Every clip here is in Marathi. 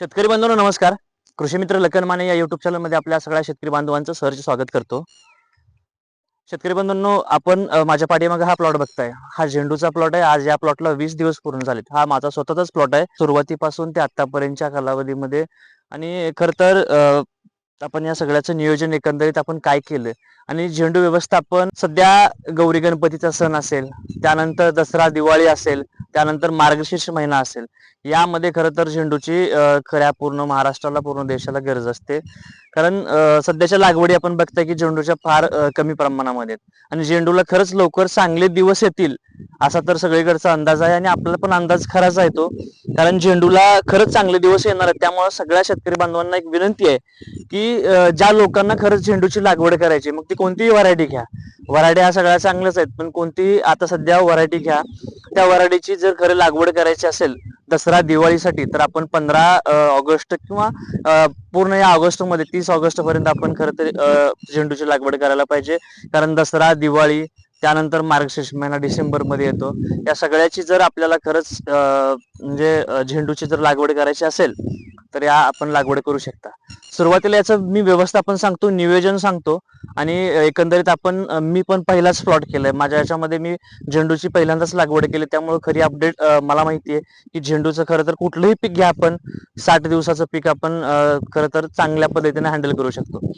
शेतकरी बांधवांनो नमस्कार. कृषी मित्र लखन माने या युट्यूब चॅनलमध्ये आपल्या सगळ्या शेतकरी बांधवांचं सहर्ष स्वागत करतो. शेतकरी बांधवांनो आपण अ, माझ्या पाठीमागे हा प्लॉट बघताय. हा झेंडूचा प्लॉट आहे. आज या प्लॉटला वीस दिवस पूर्ण झालेत. हा माझा स्वतःचाच प्लॉट आहे. सुरुवातीपासून ते आतापर्यंतच्या कालावधीमध्ये. आणि खर तर अ, आपण या सगळ्याचं नियोजन एकंदरीत आपण काय केलं? आणि झेंडू व्यवस्थापन सध्या गौरी गणपतीचा सण असेल त्यानंतर दसरा दिवाळी असेल त्यानंतर मार्गशीर्ष महिना असेल यामध्ये खरं तर झेंडूची खऱ्या पूर्ण महाराष्ट्राला पूर्ण देशाला गरज असते. कारण सध्याच्या लागवडी आपण बघताय की झेंडूच्या फार कमी प्रमाणामध्ये आणि झेंडूला खरंच लवकर चांगले दिवस येतील असा तर सगळीकडचा अंदाज आहे आणि आपला पण अंदाज खराच आहे तो. कारण झेंडूला खरंच चांगले दिवस येणार आहेत त्यामुळे सगळ्या शेतकरी बांधवांना एक विनंती आहे की ज्या लोकांना खरंच झेंडूची लागवड करायची मग ती कोणतीही व्हरायटी घ्या. व्हरायटी ह्या सगळ्या चांगल्याच आहेत पण कोणतीही आता सध्या व्हरायटी घ्या. त्या व्हरायटीची जर खरं लागवड करायची असेल दसरा दिवाळीसाठी तर आपण पंधरा ऑगस्ट किंवा पूर्ण या ऑगस्टमध्ये तीस ऑगस्ट पर्यंत आपण खरं तर झेंडूची लागवड करायला पाहिजे. कारण दसरा दिवाळी त्यानंतर मार्गशीर्ष महिना डिसेंबरमध्ये येतो. या सगळ्याची जर आपल्याला खरंच अ, म्हणजे झेंडूची जर लागवड करायची असेल तर या आपण लागवड करू शकता. सुरुवातीला याचं मी व्यवस्थापन सांगतो नियोजन सांगतो. आणि एकंदरीत आपण मी पण पहिलाच प्लॉट केलाय. माझ्या याच्यामध्ये मी झेंडूची पहिल्यांदाच लागवड केली. त्यामुळे खरी अपडेट मला माहिती आहे की झेंडूचं खरं तर कुठलंही पीक घ्या आपण. साठ दिवसाचं पीक आपण खरं तर चांगल्या पद्धतीने हँडल करू शकतो.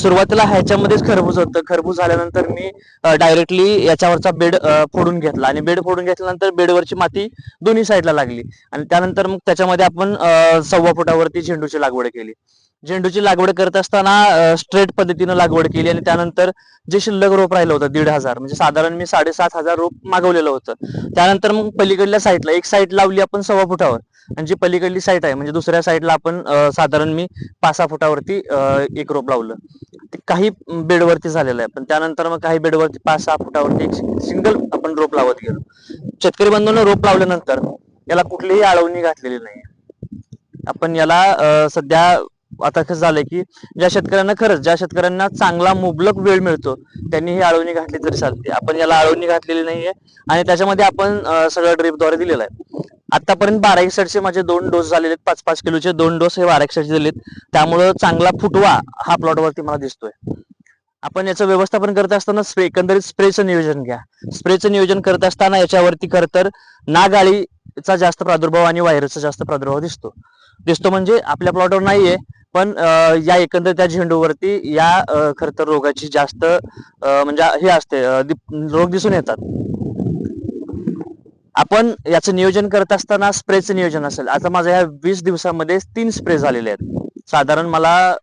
सुरुवातीला ह्याच्यामध्येच खरबूज होतं. खरबूज झाल्यानंतर मी डायरेक्टली याच्यावरचा बेड फोडून घेतला. आणि बेड फोडून घेतल्यानंतर बेडवरची माती दोन्ही साईडला लागली. आणि त्यानंतर मग त्याच्यामध्ये आपण सव्वा फुटावरती झेंडूची लागवड केली. झेंडूची लागवड करत असताना स्ट्रेट पद्धतीनं लागवड केली आणि त्यानंतर जे शिल्लक रोप राहिलं होतं दीड हजार म्हणजे साधारण मी साडेसात हजार रोप मागवलेलं होतं. त्यानंतर मग पलीकडल्या साईडला एक साईड लावली आपण सव्वा फुटावर आणि जी पलीकडली साईट आहे म्हणजे दुसऱ्या साईडला आपण साधारण मी पाच सहा फुटावरती एक रोप लावलं. ते काही बेडवरती झालेलं आहे पण त्यानंतर मग काही बेडवरती पाच सहा फुटावरती एक सिंगल आपण रोप लावत गेलो. शेतकरी बंधून रोप लावल्यानंतर याला कुठलीही आळवणी घातलेली नाही आपण याला सध्या आता कसं झालंय की ज्या शेतकऱ्यांना खरंच ज्या शेतकऱ्यांना चांगला मुबलक वेळ मिळतो त्यांनी ही आळवणी घातली तरी चालते. आपण याला आळवणी घातलेली नाहीये आणि त्याच्यामध्ये आपण सगळं ड्रीपद्वारे दिलेलं आहे. आतापर्यंत बारा एकसठचे माझे दोन डोस झालेले आहेत पाच पाच किलोचे दोन डोस हे बारा एकसठचे दिलेत. त्यामुळं चांगला फुटवा हा प्लॉटवरती मला दिसतोय. आपण याचं व्यवस्थापन करत असताना स्प्रे एकंदरीत स्प्रेचं नियोजन घ्या. स्प्रेचं नियोजन करत असताना याच्यावरती खरं तर नागाळीचा जास्त प्रादुर्भाव आणि वायरचा जास्त प्रादुर्भाव दिसतो. दिसतो म्हणजे आपल्या प्लॉटवर नाहीये. पण अं, या एकंदर त्या झेंडूवरती या अं, खरं तर रोगाची जास्त म्हणजे हे असते रोग दिसून येतात. आपण याचं नियोजन करत असताना स्प्रेचं नियोजन असेल. आता माझ्या या वीस दिवसामध्ये तीन स्प्रे झालेले आहेत. साधारण मला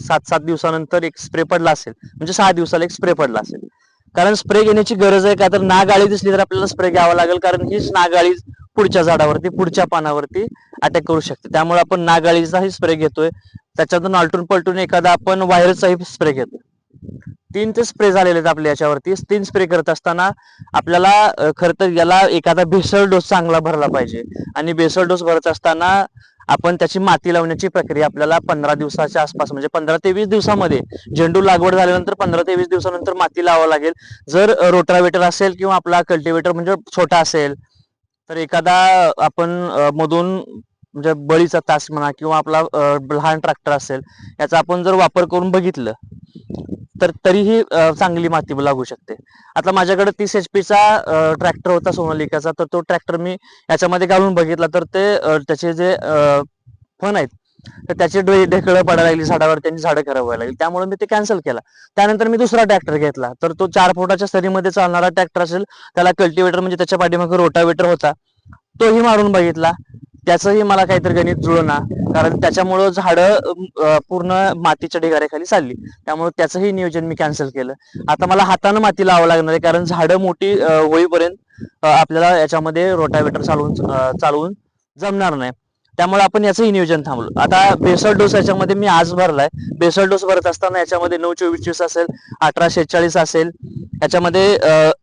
सात सात दिवसानंतर एक स्प्रे पडला असेल. म्हणजे सहा दिवसाला एक स्प्रे पडला असेल. कारण स्प्रे घेण्याची गरज आहे का? तर नागाळी दिसली तर आपल्याला स्प्रे घ्यावा लागेल. कारण हीच नागाळी पुढच्या झाडावरती पुढच्या पानावरती अटॅक करू शकते. त्यामुळे आपण नागाळीचाही स्प्रे घेतोय. त्याच्यातून आलटून पलटून एखादा आपण व्हायरसचाही स्प्रे घेतोय. तीन ते स्प्रे झालेले आहेत आपल्या याच्यावरती. तीन स्प्रे करत असताना आपल्याला खर खरं तर याला एखादा भेसळ डोस चांगला भरला पाहिजे. आणि भेसळ डोस भरत असताना आपण त्याची माती लावण्याची प्रक्रिया आपल्याला पंधरा दिवसाच्या आसपास म्हणजे पंधरा ते वीस दिवसामध्ये झेंडू लागवड झाल्यानंतर पंधरा ते वीस दिवसानंतर माती लावावं लागेल. जर रोटावेटर असेल किंवा आपला कल्टिवेटर म्हणजे छोटा असेल तर एखादा आपण मधून म्हणजे बळीचा तास म्हणा किंवा आपला लहान ट्रॅक्टर असेल याचा आपण जर वापर करून बघितलं तर तरीही चांगली माती लागू शकते. आता माझ्याकडे तीस एच चा ट्रॅक्टर होता सोनालिकाचा तर तो ट्रॅक्टर मी याच्यामध्ये घालून बघितला तर ते त्याचे जे फन फण आहेत तर त्याची डोई ढेकळं पडायला लागली झाडावर त्यांची झाडं खराब व्हायला लागली. त्यामुळे मी ते कॅन्सल केला. त्यानंतर मी दुसरा ट्रॅक्टर घेतला. तर तो चार फुटाच्या सरीमध्ये चालणारा ट्रॅक्टर असेल त्याला कल्टिवेटर म्हणजे त्याच्या पाठीमागे रोटावेटर होता. तोही मारून बघितला. त्याचंही मला काहीतरी गणित जुळना. कारण त्याच्यामुळं झाडं पूर्ण मातीच्या ढिगाऱ्याखाली चालली. त्यामुळे त्याचंही नियोजन मी कॅन्सल केलं. आता मला हातानं माती लावावं लागणार आहे. कारण झाडं मोठी होईपर्यंत आपल्याला याच्यामध्ये रोटावेटर चालवून चालवून जमणार नाही. त्यामुळे आपण याचंही नियोजन थांबलो. आता बेसळ डोस याच्यामध्ये मी आज भरलाय. बेसळ डोस भरत असताना याच्यामध्ये नऊ चोवीस चोवीस असेल अठरा शेहेचाळीस असेल. याच्यामध्ये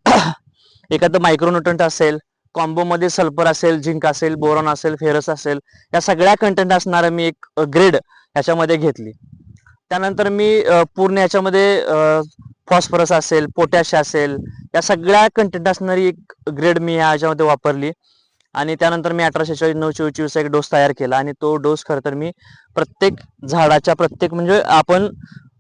एखादं मायक्रोन्युट्रंट असेल कॉम्बोमध्ये सल्फर असेल झिंक असेल बोरॉन असेल फेरस असेल या सगळ्या कंटेंट असणाऱ्या मी एक ग्रेड याच्यामध्ये घेतली. त्यानंतर मी पूर्ण याच्यामध्ये फॉस्फरस असेल पोटॅश असेल या सगळ्या कंटेंट असणारी एक ग्रेड मी याच्यामध्ये वापरली. आणि त्यानंतर मी अठराशे चाळीस नऊ चोवीसचा एक डोस तयार केला आणि तो डोस खरं तर मी प्रत्येक झाडाच्या प्रत्येक म्हणजे आपण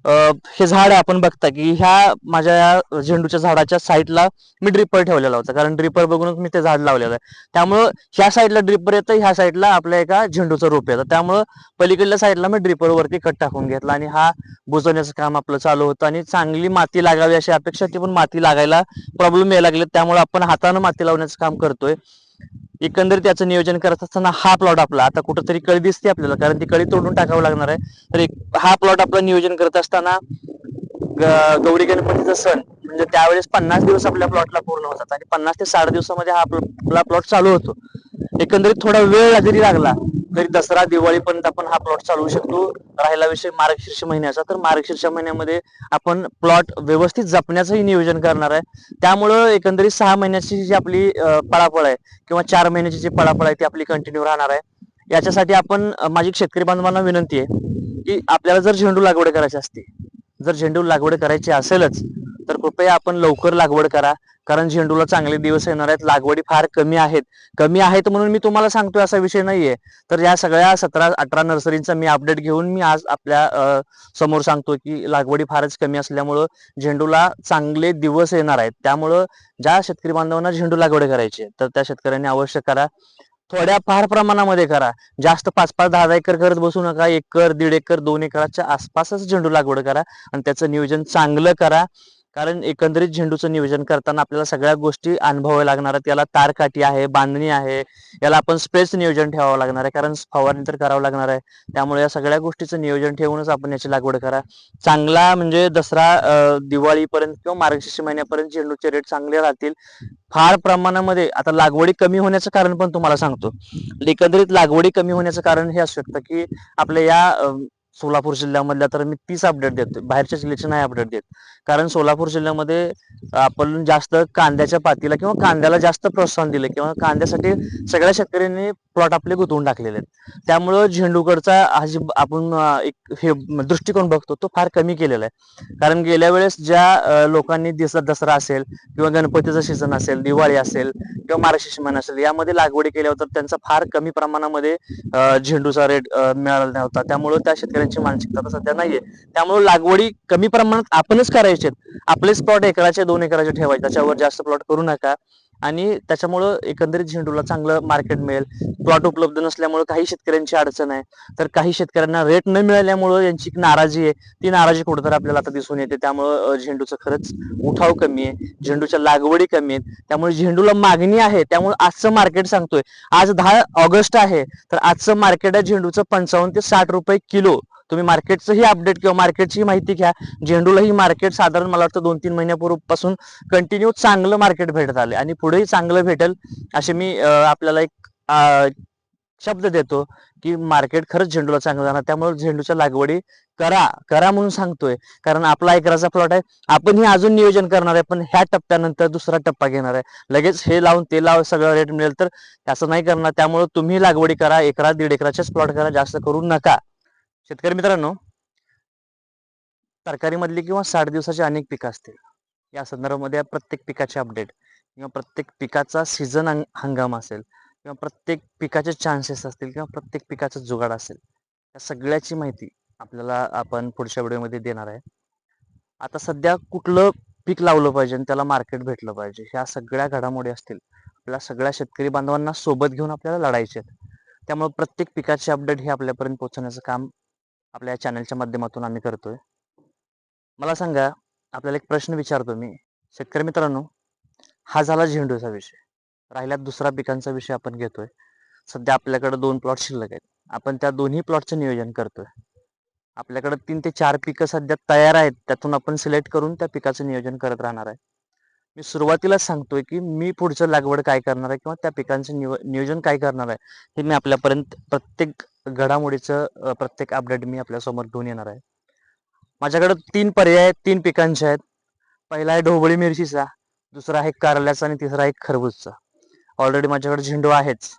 हे झाड आहे आपण बघता की ह्या माझ्या या झेंडूच्या झाडाच्या साईडला मी ड्रिपर ठेवलेला होता. कारण ड्रिपर बघूनच मी ते झाड लावलेलं आहे. त्यामुळं ह्या साईडला ड्रिपर येतं ह्या साईडला आपल्या एका झेंडूचं रोप येतं. त्यामुळं पलीकडल्या साईडला मी ड्रिपर वरती कट टाकून घेतला आणि हा बुजवण्याचं काम आपलं चालू होतं आणि चांगली माती लागावी अशी अपेक्षा ती पण माती लागायला प्रॉब्लेम यायला लागले. त्यामुळे आपण हातानं माती लावण्याचं काम करतोय. एकंदरीत त्याचं नियोजन करत असताना हा प्लॉट आपला. आता कुठंतरी कळी दिसते आपल्याला कारण ती कळी तोडून टाकावं लागणार आहे. तर एक हा प्लॉट आपलं नियोजन करत असताना गौरी गणपतीचा सण म्हणजे त्यावेळेस पन्नास दिवस आपल्या प्लॉटला पूर्ण होतात. आणि पन्नास ते साठ दिवसामध्ये हा आपला प्लॉट चालू होतो. एकंदरीत थोडा वेळ जरी लागला तरी दसरा दिवाळीपर्यंत आपण हा प्लॉट चालवू शकतो. राहिला विषय मार्गशीर्ष महिन्याचा तर मार्गशीर्ष महिन्यामध्ये आपण प्लॉट व्यवस्थित जपण्याचंही नियोजन करणार आहे. त्यामुळं एकंदरीत सहा महिन्याची जी आपली पळापळ आहे किंवा चार महिन्याची जी पळापळ आहे ती आपली कंटिन्यू राहणार आहे. याच्यासाठी आपण माझी शेतकरी बांधवांना विनंती आहे की आपल्याला जर झेंडू लागवड करायची असते जर झेंडू लागवड करायची असेलच तर कृपया आपण लवकर लागवड करा. कारण झेंडूला चांगले दिवस येणार आहेत. लागवडी फार कमी आहेत. कमी आहेत म्हणून मी तुम्हाला सांगतोय असा विषय नाहीये. तर या सगळ्या सतरा अठरा नर्सरींचा मी अपडेट घेऊन मी आज आपल्यासमोर सांगतो की लागवडी फारच कमी असल्यामुळं झेंडूला चांगले दिवस येणार आहेत. त्यामुळं ज्या शेतकरी बांधवांना झेंडू लागवड करायची तर त्या शेतकऱ्यांनी अवश्य करा. थोड्या फार प्रमाणामध्ये करा. जास्त पाच पाच दहा दहा एकर करत बसू नका. एकर दीड एकर दोन एकराच्या आसपासच झेंडू लागवड करा. आणि त्याचं नियोजन चांगलं करा. कारण एकंदरीत झेंडूचं नियोजन करताना आपल्याला सगळ्या गोष्टी अनुभवाव्या लागणार आहेत. याला तारकाठी आहे बांधणी आहे याला आपण स्पेस नियोजन ठेवावं लागणार आहे. कारण फवारणी तर करावं लागणार आहे. त्यामुळे या सगळ्या गोष्टीचं नियोजन ठेवूनच आपण याची लागवड करा. चांगला म्हणजे दसरा दिवाळीपर्यंत किंवा मार्गशीर्ष महिन्यापर्यंत झेंडूचे रेट चांगले राहतील. फार प्रमाणामध्ये आता लागवडी कमी होण्याचं कारण पण तुम्हाला सांगतो. एकंदरीत लागवडी कमी होण्याचं कारण हे असू शकतं की आपल्या या सोलापूर जिल्ह्यामधल्या तर मी तीच अपडेट देतो बाहेरच्या जिल्ह्याचे नाही अपडेट देत. कारण सोलापूर जिल्ह्यामध्ये आपण जास्त कांद्याच्या पातीला किंवा कांद्याला जास्त प्रोत्साहन दिले किंवा कांद्यासाठी सगळ्या शेतकऱ्यांनी प्लॉट आपले गुंतवून टाकलेले आहेत. त्यामुळं झेंडूकडचा हा जी आपण एक हे दृष्टिकोन बघतो तो फार कमी केलेला आहे. कारण गेल्या वेळेस ज्या लोकांनी दिसला दसरा असेल किंवा गणपतीचं सीझन असेल दिवाळी असेल किंवा महाराष्ट्र शिमान असेल यामध्ये लागवडी केल्या होत्या त्यांचा फार कमी प्रमाणामध्ये झेंडूचा रेट मिळाला नव्हता. त्यामुळं त्या शेतकऱ्यांची मानसिकता सध्या नाहीये. त्यामुळे लागवडी कमी प्रमाणात आपणच करायची आपलेच प्लॉट एकराचे दोन एकराचे ठेवायचे. त्याच्यावर जास्त प्लॉट करू नका. आणि त्याच्यामुळं एकंदरीत झेंडूला चांगलं मार्केट मिळेल. प्लॉट उपलब्ध नसल्यामुळे काही शेतकऱ्यांची अडचण आहे. तर काही शेतकऱ्यांना रेट न मिळाल्यामुळं यांची नाराजी आहे. ती नाराजी कुठेतरी आपल्याला आता दिसून येते. त्यामुळं अं, झेंडूचं खरंच उठाव कमी आहे. झेंडूच्या लागवडी कमी आहेत. त्यामुळे झेंडूला मागणी आहे. त्यामुळे आजचं मार्केट सांगतोय. आज दहा ऑगस्ट आहे. तर आजचं मार्केट आहे झेंडूचं पंचावन्न ते साठ रुपये किलो. तुम्ही मार्केटचंही अपडेट किंवा मार्केटची माहिती घ्या. झेंडूलाही मार्केट साधारण मला वाटतं दोन तीन महिन्यापूर्वीपासून कंटिन्यू चांगलं मार्केट भेटत आले आणि पुढेही चांगलं भेटेल असे मी आपल्याला एक शब्द देतो की मार्केट खरंच झेंडूला चांगलं जाणार. त्यामुळे झेंडूच्या लागवडी करा करा म्हणून सांगतोय. कारण आपला एकराचा प्लॉट आहे. आपण हे अजून नियोजन करणार आहे पण ह्या टप्प्यानंतर दुसरा टप्पा घेणार आहे. लगेच हे लावून ते लाव सगळं रेट मिळेल तर असं नाही करणार. त्यामुळे तुम्ही लागवडी करा एकरा दीड एकराचेच प्लॉट करा. जास्त करू नका. शेतकरी मित्रांनो तरकारीमधली किंवा साठ दिवसाची अनेक पिकं असतील. या संदर्भामध्ये प्रत्येक पिकाचे अपडेट किंवा प्रत्येक पिकाचा सीझन हंगाम असेल किंवा प्रत्येक पिकाचे चान्सेस असतील किंवा प्रत्येक पिकाचा जुगाड असेल या सगळ्याची माहिती आपल्याला आपण पुढच्या व्हिडिओमध्ये देणार आहे. आता सध्या कुठलं पीक लावलं पाहिजे आणि त्याला मार्केट भेटलं पाहिजे ह्या सगळ्या घडामोडी असतील. आपल्या सगळ्या शेतकरी बांधवांना सोबत घेऊन आपल्याला लढायचे आहेत. त्यामुळे प्रत्येक पिकाचे अपडेट हे आपल्यापर्यंत पोहोचवण्याचं काम आपल्या चॅनलच्या माध्यमातून आम्ही करतोय. मला सांगा आपल्याला एक प्रश्न विचारतो मी. शेतकरी मित्रांनो हा झाला झेंडूचा विषय. राहिल्यात दुसरा पिकांचा विषय आपण घेतोय. सध्या आपल्याकडे दोन प्लॉट शिल्लक आहेत. आपण त्या दोन्ही प्लॉटचं नियोजन करतोय. आपल्याकडे तीन ते चार पिकं सध्या तयार आहेत. त्यातून आपण सिलेक्ट करून त्या पिकाचं नियोजन करत राहणार आहे. मी सुरुवातीलाच सांगतोय की मी पुढचं लागवड काय करणार आहे किंवा त्या पिकांचं नियोजन काय करणार आहे हे मी आपल्यापर्यंत प्रत्येक घडामोडीचं प्रत्येक अपडेट मी आपल्यासमोर घेऊन येणार आहे. माझ्याकडे तीन पर्याय आहेत तीन पिकांचे आहेत. पहिला आहे ढोबळी मिरचीचा दुसरा आहे कारल्याचा आणि तिसरा आहे खरबूजचा. ऑलरेडी माझ्याकडे झेंडू आहेच.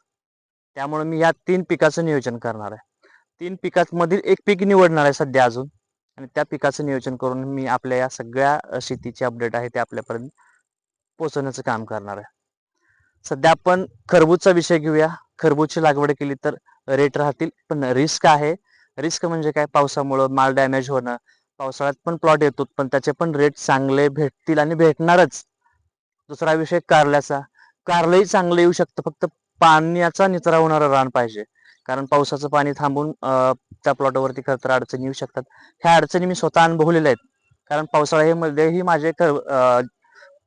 त्यामुळे मी या तीन पिकाचं नियोजन करणार आहे. तीन पिकांमधील एक पीक निवडणार आहे सध्या अजून आणि त्या पिकाचं नियोजन करून मी आपल्या या सगळ्या शेतीचे अपडेट आहे ते आपल्यापर्यंत पोचवण्याचं काम करणार आहे. सध्या आपण खरबूजचा विषय घेऊया. खरबूजची लागवड केली तर रेट राहतील. पण रिस्क आहे. रिस्क म्हणजे काय? पावसामुळं माल डॅमेज होणं. पावसाळ्यात पण प्लॉट येतो पण त्याचे पण रेट चांगले भेटतील आणि भेटणारच. दुसरा विषय कारल्याचा. कारलंही चांगलं येऊ शकतं. फक्त पाण्याचा निचरा होणारा रान पाहिजे. कारण पावसाचं पाणी थांबून त्या प्लॉटवरती खरं तर अडचणी येऊ शकतात. ह्या अडचणी मी स्वतः अनुभवलेल्या आहेत. कारण पावसाळ्यामध्येही माझे कर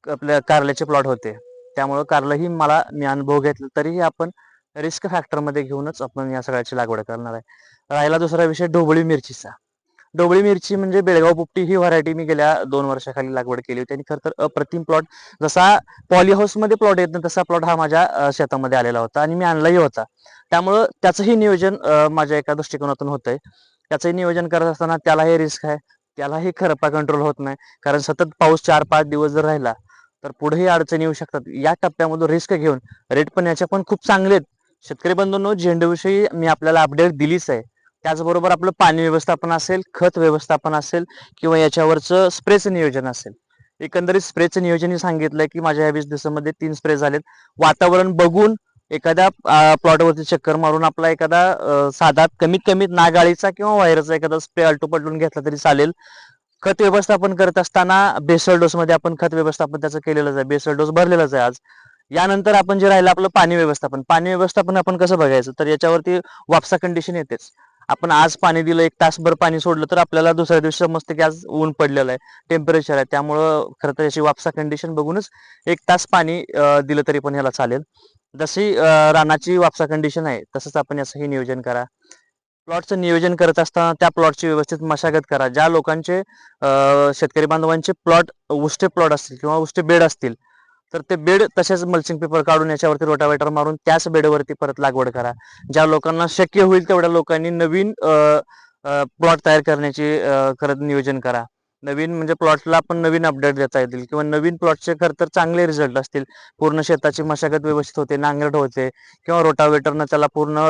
आपल्या कारल्याचे प्लॉट होते. त्यामुळं कारलंही मला मी अनुभव घेतला. तरीही आपण रिस्क फॅक्टरमध्ये घेऊनच आपण या सगळ्याची लागवड करणार आहे. राहिला दुसरा विषय ढोबळी मिरचीचा. ढोबळी मिरची म्हणजे बेळगाव पोपटी ही व्हरायटी मी गेल्या दोन वर्षाखाली लागवड केली होती आणि खरं तर अप्रतिम प्लॉट जसा पॉली प्लॉट येत नाही तसा प्लॉट हा माझ्या शेतामध्ये आलेला होता आणि मी आणलाही होता. त्यामुळं त्याचंही नियोजन माझ्या एका दृष्टिकोनातून होतंय. त्याचंही नियोजन करत असताना त्यालाही रिस्क आहे. त्यालाही खरपा कंट्रोल होत नाही. कारण सतत पाऊस चार पाच दिवस जर राहिला तर पुढेही अडचणी येऊ शकतात. या टप्प्यामधून रिस्क घेऊन रेट पण याच्या पण खूप चांगले आहेत. शेतकरी बंधूंनो झेंडूविषयी मी आपल्याला अपडेट दिलीच आहे. त्याचबरोबर आपलं पाणी व्यवस्थापन असेल खत व्यवस्थापन असेल किंवा याच्यावरचं स्प्रेचं नियोजन असेल. एकंदरीत स्प्रेचं नियोजनही सांगितलंय की माझ्या ह्या वीस दिवसामध्ये तीन स्प्रे झालेत. वातावरण बघून एखाद्या प्लॉटवरती चक्कर मारून आपला एखादा साधा कमीत कमीत नागाळीचा किंवा व्हायरचा एखादा स्प्रे अल्टू पलटून घेतला तरी चालेल. खत व्यवस्थापन करत असताना बेसल डोस मध्ये आपण खत व्यवस्थापन त्याचं केलेलंच आहे. बेसल डोस भरलेलाच आहे आज. यानंतर आपण जे राहिलं आपलं पाणी व्यवस्थापन. पाणी व्यवस्थापन आपण कसं बघायचं? तर याच्यावरती वापसा कंडिशन येतेच. आपण आज पाणी दिलं एक तासभर पाणी सोडलं तर आपल्याला दुसऱ्या दिवशी समजतं की आज ऊन पडलेलं आहे टेम्परेचर आहे. त्यामुळं खरं तर याची वापसा कंडिशन बघूनच एक तास पाणी दिलं तरी पण याला चालेल. जशी रानाची वापसा कंडिशन आहे तसंच आपण याचंही नियोजन करा. प्लॉटचं नियोजन करत असताना त्या प्लॉटची व्यवस्थित मशागत करा. ज्या लोकांचे शेतकरी बांधवांचे प्लॉट उष्टे प्लॉट असतील किंवा उष्टे बेड असतील तर ते बेड तसेच मल्चिंग पेपर काढून याच्यावरती रोटावेटर मारून त्याच बेडवरती परत लागवड करा. ज्या लोकांना शक्य होईल तेवढ्या लोकांनी नवीन प्लॉट तयार करण्याची खरं नियोजन करा. नवीन म्हणजे प्लॉटला आपण नवीन अपडेट देता येतील किंवा नवीन प्लॉटचे खर तर चांगले रिझल्ट असतील. पूर्ण शेताची मशागत व्यवस्थित होते नांगरट होते किंवा रोटावेटरनं त्याला पूर्ण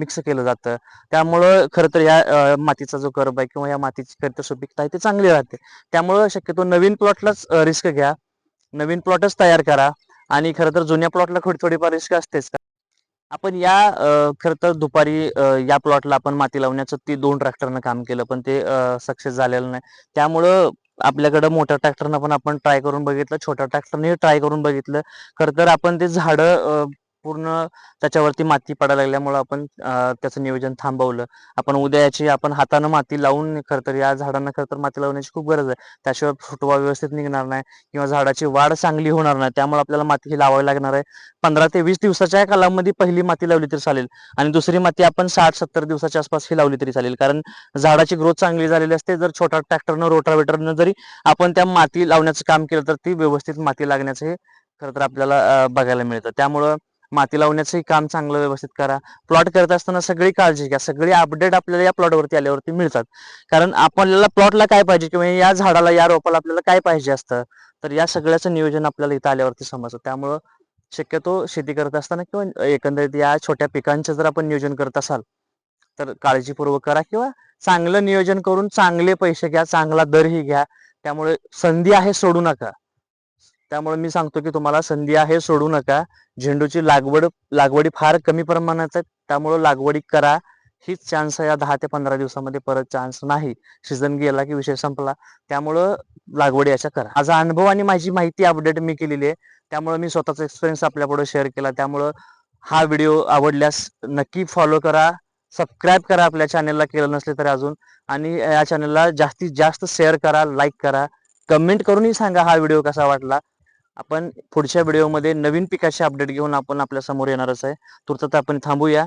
मिक्स केलं जातं. त्यामुळं खरं तर या मातीचा जो कर्ब आहे किंवा या मातीची खरं तर सुपीकता आहे ती चांगली राहते. त्यामुळं शक्यतो नवीन प्लॉटलाच रिस्क घ्या. नवीन प्लॉटच तयार करा. आणि खरं तर जुन्या प्लॉटला थोडी थोडीफार रिस्क असतेच आपण या खरं तर दुपारी या प्लॉटला आपण माती लावण्याचं ती दोन ट्रॅक्टरनं काम केलं पण ते सक्सेस झालेलं नाही. त्यामुळं आपल्याकडं मोठ्या ट्रॅक्टरनं पण आपण ट्राय करून बघितलं छोट्या ट्रॅक्टरने ट्राय करून बघितलं. खरं तर आपण ते झाडं पूर्ण त्याच्यावरती माती पडायला लागल्यामुळं आपण त्याचं नियोजन थांबवलं. आपण उद्या याची आपण हातानं माती लावून खरं तर या झाडांना खरं तर माती लावण्याची खूप गरज आहे. त्याशिवाय फुटवा व्यवस्थित निघणार नाही किंवा झाडाची वाढ चांगली होणार नाही. त्यामुळे आपल्याला माती ही लावावी लागणार आहे. पंधरा ते वीस दिवसाच्या कालामध्ये पहिली माती लावली तरी चालेल आणि दुसरी माती आपण साठ सत्तर दिवसाच्या आसपास ही लावली तरी चालेल. कारण झाडाची ग्रोथ चांगली झालेली असते. जर छोटा ट्रॅक्टरनं रोटावेटरनं जरी आपण त्या माती लावण्याचं काम केलं तर ती व्यवस्थित माती लागण्याचं हे खरं तर आपल्याला बघायला मिळतं. त्यामुळं माती लावण्याचंही काम चांगलं व्यवस्थित करा. प्लॉट करत असताना सगळी काळजी घ्या. सगळी अपडेट आपल्याला या प्लॉटवरती आल्यावरती मिळतात. कारण आपल्याला प्लॉटला काय पाहिजे किंवा या झाडाला या रोपाला आपल्याला काय पाहिजे असतं? तर या सगळ्याचं नियोजन आपल्याला इथं आल्यावरती समजतं. त्यामुळं शक्यतो शेती करत असताना किंवा एकंदरीत या छोट्या पिकांचं जर आपण नियोजन करत असाल तर काळजीपूर्वक करा किंवा चांगलं नियोजन करून चांगले पैसे घ्या चांगला दरही घ्या. त्यामुळे संधी आहे सोडू नका. त्यामुळे मी सांगतो की तुम्हाला संधी आहे सोडू नका. झेंडूची लागवड लागवडी फार कमी प्रमाणात आहे. त्यामुळे लागवडी करा. हीच चान्स आहे. या दहा ते पंधरा दिवसामध्ये परत चान्स नाही. सीझन गेला की विषय संपला. त्यामुळं लागवडी याच्या करा. माझा अनुभव आणि माझी माहिती अपडेट मी केलेली आहे. त्यामुळे मी स्वतःचा एक्सपिरियन्स आपल्यापुढे शेअर केला. त्यामुळं हा व्हिडिओ आवडल्यास नक्की फॉलो करा. सबस्क्राईब करा आपल्या चॅनलला केलं नसले तरी अजून. आणि या चॅनलला जास्तीत जास्त शेअर करा लाईक करा. कमेंट करूनही सांगा हा व्हिडिओ कसा वाटला. आपण पुढच्या व्हिडिओमध्ये नवीन पिकाचे अपडेट घेऊन आपण आपल्यासमोर येणारच आहे. तुर्तता आपण थांबूया.